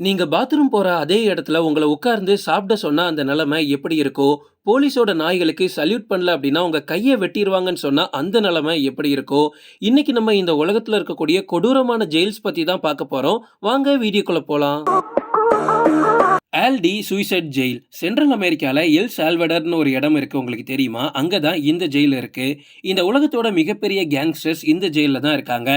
நீங்கள் பாத்ரூம் போகிற அதே இடத்துல உங்களை உட்கார்ந்து சாப்பிட சொன்னால் அந்த நிலைமை எப்படி இருக்கும்? போலீஸோட நாய்களுக்கு சல்யூட் பண்ணல அப்படின்னா உங்கள் கையை வெட்டிடுவாங்கன்னு சொன்னால் அந்த நிலைமை எப்படி இருக்கும்? இன்னைக்கு நம்ம இந்த உலகத்தில் இருக்கக்கூடிய கொடூரமான ஜெயில்ஸ் பற்றி தான் பார்க்க போகிறோம் வாங்க வீடியோக்குள்ளே போகலாம் ஆல்டி சூசைட் ஜெயில் சென்ட்ரல் அமெரிக்காவில் எல் சால்வடர்னு ஒரு இடம் இருக்குது உங்களுக்கு தெரியுமா? அங்கே தான் இந்த ஜெயில் இருக்குது இந்த உலகத்தோட மிகப்பெரிய கேங்ஸ்டர்ஸ் இந்த ஜெயிலில் தான் இருக்காங்க.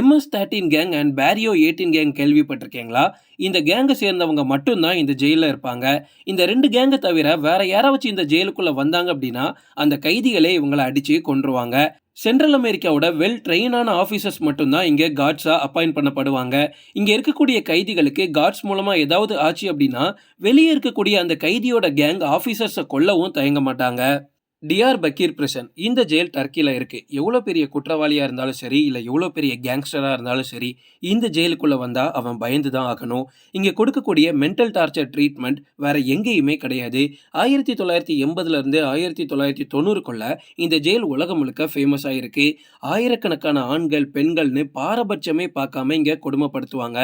MS thirteen gang and Barrio eighteen gang கேள்விப்பட்டிருக்கீங்களா? இந்த கேங்கை சேர்ந்தவங்க மட்டும்தான் இந்த ஜெயிலில் இருப்பாங்க. இந்த ரெண்டு கேங்கை தவிர வேற யாராச்சும் இந்த ஜெயிலுக்குள்ளே வந்தாங்க அப்படின்னா அந்த கைதிகளே இவங்களை அடித்து கொன்றுவாங்க. சென்ட்ரல் அமெரிக்காவோட வெல் ட்ரெயினான ஆஃபீஸர்ஸ் மட்டும்தான் இங்கே காட்ஸாக அப்பாயிண்ட் பண்ணப்படுவாங்க. இங்கே இருக்கக்கூடிய கைதிகளுக்கு காட்ஸ் மூலமாக ஏதாவது ஆச்சு அப்படின்னா வெளியே இருக்கக்கூடிய அந்த கைதியோட கேங் ஆஃபீஸர்ஸை கொல்லவும் தயங்க மாட்டாங்க. டிஆர் பக்கீர் பிரசன் இந்த ஜெயில் டர்க்கியில் இருக்குது எவ்வளோ பெரிய குற்றவாளியாக இருந்தாலும் சரி, இல்லை எவ்வளோ பெரிய கேங்ஸ்டராக இருந்தாலும் சரி, இந்த ஜெயிலுக்குள்ளே வந்தால் அவன் பயந்து தான் ஆகணும். இங்கே கொடுக்கக்கூடிய மென்டல் டார்ச்சர் ட்ரீட்மெண்ட் வேறு எங்கேயுமே கிடையாது. ஆயிரத்தி தொள்ளாயிரத்தி எண்பதுலேருந்து ஆயிரத்தி தொள்ளாயிரத்தி தொண்ணூறுக்குள்ளே இந்த ஜெயில் உலகம் முழுக்க ஃபேமஸ் இருக்கு. ஆயிரக்கணக்கான ஆண்கள், பெண்கள்னு பாரபட்சமே பார்க்காம இங்கே கொடுமைப்படுத்துவாங்க.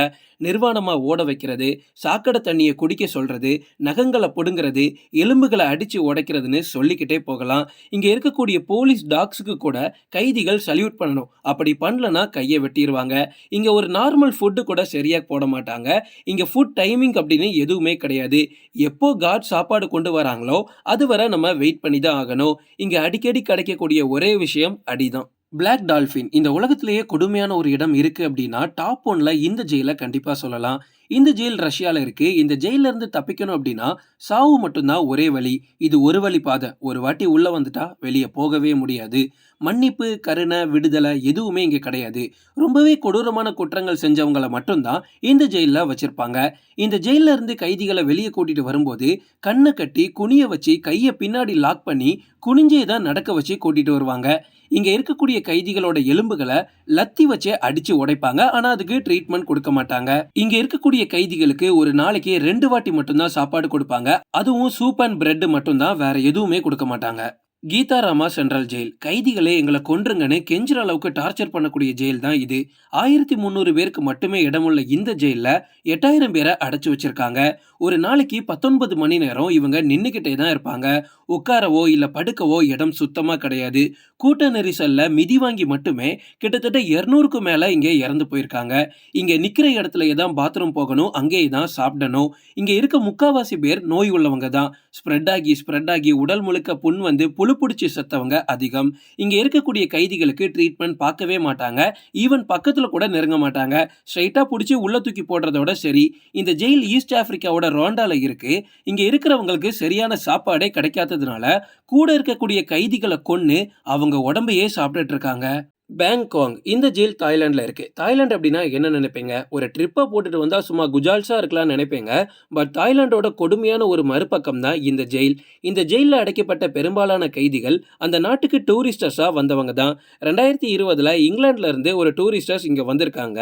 நிர்வாணமாக ஓட வைக்கிறது, சாக்கடை தண்ணியை குடிக்க சொல்கிறது நகங்களை பிடுங்கிறது எலும்புகளை அடித்து உடைக்கிறதுன்னு சொல்லிக்கிட்டே போகலாம். இங்கே இருக்கக்கூடிய போலீஸ் டாக்ஸுக்கு கூட கைதிகள் சல்யூட் பண்ணணும். அப்படி பண்ணலன்னா கையை வெட்டிடுவாங்க இங்கே ஒரு நார்மல் ஃபுட்டு கூட சரியாக போட மாட்டாங்க. இங்கே ஃபுட் டைமிங் அப்படின்னு எதுவுமே கிடையாது. எப்போ கார்ட் சாப்பாடு கொண்டு வராங்களோ அதுவரை நம்ம வெயிட் பண்ணி தான் ஆகணும். இங்கே அடிக்கடி கிடைக்கக்கூடிய ஒரே விஷயம் அடிதான். பிளாக் டால்ஃபின் இந்த உலகத்திலேயே கொடுமையான ஒரு இடம் இருக்குது அப்படின்னா டாப் ஒன்ல இந்த ஜெயிலை கண்டிப்பாக சொல்லலாம். இந்த ஜெயில் ரஷ்யாவில் இருக்குது இந்த ஜெயிலிருந்து இருந்து தப்பிக்கணும் அப்படின்னா சாவு மட்டும்தான் ஒரே வழி. இது ஒரு வழி பாதை. ஒரு வாட்டி உள்ளே வந்துட்டா வெளியே போகவே முடியாது. மன்னிப்பு, கருணை, விடுதலை எதுவுமே இங்கே கிடையாது. ரொம்பவே கொடூரமான குற்றங்கள் செஞ்சவங்களை மட்டும்தான் இந்த ஜெயிலில் வச்சுருப்பாங்க இந்த ஜெயிலில் இருந்து கைதிகளை வெளியே கூட்டிகிட்டு வரும்போது கண்ணை கட்டி குனிய வச்சு கையை பின்னாடி லாக் பண்ணி குனிஞ்சே தான் நடக்க வச்சு கூட்டிகிட்டு வருவாங்க. இங்கே இருக்கக்கூடிய கைதிகளோட எலும்புகளை லத்தி வச்சே அடித்து உடைப்பாங்க. ஆனால் அதுக்கு ட்ரீட்மெண்ட் கொடுக்க மாட்டாங்க. இங்கே இருக்கக்கூடிய கைதிகளுக்கு ஒரு நாளைக்கு ரெண்டு வாட்டி மட்டும்தான் சாப்பாடு கொடுப்பாங்க. அதுவும் சூப் அண்ட் பிரெட் மட்டும்தான் வேற எதுவுமே கொடுக்க மாட்டாங்க. கீதாராமா சென்ட்ரல் ஜெயில் கைதிகளை எங்களை கொன்றுங்கன்னு கெஞ்சுற அளவுக்கு டார்ச்சர் பண்ணக்கூடிய ஜெயில் தான் இது. 1300 பேருக்கு மட்டுமே இடமுள்ள இந்த ஜெயிலில் எட்டாயிரம் பேரை அடைச்சி வச்சிருக்காங்க. ஒரு நாளைக்கு 19 மணி நேரம் இவங்க நின்றுக்கிட்டே தான் இருப்பாங்க. உட்காரவோ இல்லை படுக்கவோ இடம் சுத்தமாக கிடையாது. கூட்ட நெரிசலில் மிதி வாங்கி மட்டுமே கிட்டத்தட்ட இரநூறுக்கு மேலே இங்கே இறந்து போயிருக்காங்க. இங்கே நிற்கிற இடத்துலயே தான் பாத்ரூம் போகணும். அங்கேயே தான் சாப்பிடணும். இங்கே இருக்க முக்காவாசி பேர் நோய் உள்ளவங்க தான். ஸ்ப்ரெட் ஆகி ஸ்ப்ரெட் ஆகி உடல் முழுக்க புண் வந்து புல் புழு புடிச்சு செத்தவங்க அதிகம். இங்க இருக்கக்கூடிய கைதிகளுக்கு ட்ரீட்மெண்ட் பார்க்கவே மாட்டாங்க. ஈவன் பக்கத்துல கூட நெருங்க மாட்டாங்க. ஸ்ட்ரெயிட்டா பிடிச்சி உள்ள தூக்கி போடுறதோட சரி. இந்த ஜெயில் ஈஸ்ட் ஆப்பிரிக்காவோட ரோண்டாவில் இருக்கு. இங்க இருக்கிறவங்களுக்கு சரியான சாப்பாடே கிடைக்காததுனால கூட இருக்கக்கூடிய கைதிகளை கொன்னு அவங்க உடம்பையே சாப்பிட்டுட்டு இருக்காங்க. பேங்காங் இந்த ஜெயில் தாய்லாண்டில் இருக்குது தாய்லாந்து அப்படின்னா என்ன நினைப்பீங்க? ஒரு ட்ரிப்பை போட்டுட்டு வந்தால் சும்மா குஜால்ஸாக இருக்கலாம்னு நினைப்பீங்க. பட் தாய்லாந்தோட கொடுமையான ஒரு மறுபக்கம் தான் இந்த ஜெயில். இந்த ஜெயிலில் அடைக்கப்பட்ட பெரும்பாலான கைதிகள் அந்த நாட்டுக்கு டூரிஸ்டர்ஸாக வந்தவங்க தான். 2020ல இங்கிலாந்துல இருந்து ஒரு டூரிஸ்டர்ஸ் இங்கே வந்திருக்காங்க.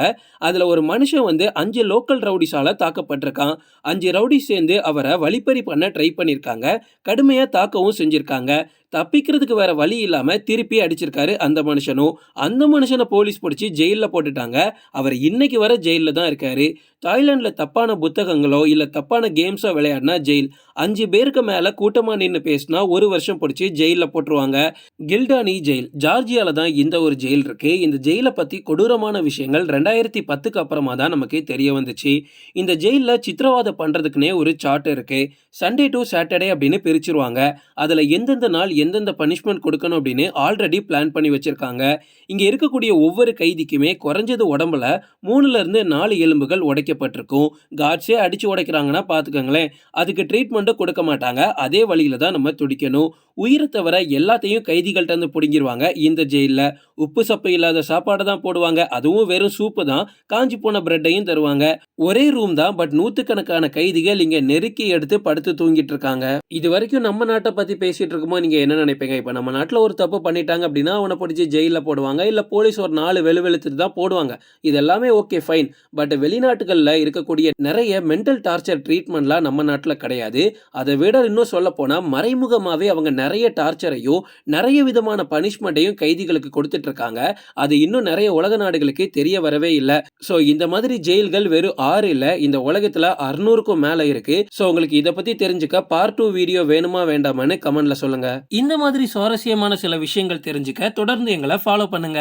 அதில் ஒரு மனுஷன் வந்து அஞ்சு லோக்கல் ரவுடிஸால் தாக்கப்பட்டிருக்கான். அஞ்சு ரவுடி சேர்ந்து அவரை வழிப்பறி பண்ண ட்ரை பண்ணியிருக்காங்க கடுமையாக தாக்கவும் செஞ்சுருக்காங்க தப்பிக்கிறதுக்கு வேற வழி இல்லாம திருப்பி அடிச்சிருக்காரு அந்த மனுஷனும். அந்த மனுஷனை போலீஸ் பிடிச்சி ஜெயிலில் போட்டுட்டாங்க. அவர் இன்னைக்கு வர ஜெயிலில் தான் இருக்காரு. தாய்லாண்டில் தப்பான புத்தகங்களோ இல்லை தப்பான கேம்ஸோ விளையாடினா ஜெயில். அஞ்சு பேருக்கு மேலே கூட்டமாக நின்று பேசினா ஒரு வருஷம் பிடிச்சி ஜெயிலில் போட்டுருவாங்க. கில்டானி ஜெயில் ஜார்ஜியாவில் தான் இந்த ஒரு ஜெயில் இருக்கு. இந்த ஜெயிலை பற்றி கொடூரமான விஷயங்கள் 2010க்கு அப்புறமா தான் நமக்கு தெரிய வந்துச்சு. இந்த ஜெயிலில் சித்திரவாதம் பண்ணுறதுக்குனே ஒரு சார்ட் இருக்கு. சண்டே டு சாட்டர்டே அப்படின்னு பிரிச்சிருவாங்க. அதில் எந்தெந்த நாள் எந்தெந்த பனிஷ்மெண்ட் கொடுக்கணும் அப்படின்னு ஆல்ரெடி பிளான் பண்ணி வச்சுருக்காங்க இங்கே இருக்கக்கூடிய ஒவ்வொரு கைதிக்குமே குறைஞ்சது உடம்புல மூணுலேருந்து நாலு எலும்புகள் உடைக்கப்பட்டிருக்கும். காட்ஸே அடித்து உடைக்கிறாங்கன்னா பார்த்துக்கோங்களேன் அதுக்கு ட்ரீட்மெண்ட்டும் கொடுக்க மாட்டாங்க. அதே வழியில தான் நம்ம துடிக்கணும். உயிரை தவிர எல்லாத்தையும் கைதிகள்கிட்ட இருந்து பிடுங்கிடுவாங்க இந்த ஜெயிலில் உப்பு சப்பு இல்லாத சாப்பாடு தான் போடுவாங்க. அதுவும் வெறும் சூப்பு தான். காஞ்சி போன பிரெட்டையும் தருவாங்க. ஒரே ரூம் தான். பட் நூற்றுக்கணக்கான கைதிகள் இங்கே நெருக்கி எடுத்து படுத்து தூங்கிட்டு இருக்காங்க. இதுவரைக்கும் நம்ம நாட்டை பற்றி பேசிகிட்டு இருக்கும்போது நீங்கள் என்ன நினைப்பீங்க? இப்போ நம்ம நாட்டில் ஒரு தப்பு பண்ணிட்டாங்க அப்படின்னா அவனை பிடிச்சி ஜெயிலில் போடுவாங்க. இல்லை போலீஸ் ஒரு நாலு வெளு வெளுத்துட்டு தான் போடுவாங்க. இது எல்லாமே ஓகே ஃபைன். பட் வெளிநாட்டுகளில் இருக்கக்கூடிய நிறைய மென்டல் டார்ச்சர் ட்ரீட்மெண்ட்லாம் நம்ம நாட்டில் கிடையாது. அதை விட இன்னும் சொல்லப்போனால் மறைமுகமாகவே அவங்க நிறைய டார்ச்சரையும் நிறைய விதமான பனிஷ்மெண்ட்டையும் கைதிகளுக்கு கொடுத்துட்டு இருக்காங்க அது இன்னும் நிறைய உலக நாடுகளுக்கு தெரிய வரவே இல்லை. ஸோ இந்த மாதிரி ஜெயில்கள் வெறும் ஆறு இல்லை இந்த உலகத்தில் அறுநூறுக்கும் மேலே இருக்கு. ஸோ உங்களுக்கு இதை பற்றி தெரிஞ்சுக்க பார்ட் டூ வீடியோ வேணுமா வேண்டாமான்னு கமெண்ட்ல சொல்லுங்க. இந்த மாதிரி சுவாரஸ்யமான சில விஷயங்கள் தெரிஞ்சுக்க தொடர்ந்து எங்களை ஃபாலோ பண்ணுங்க.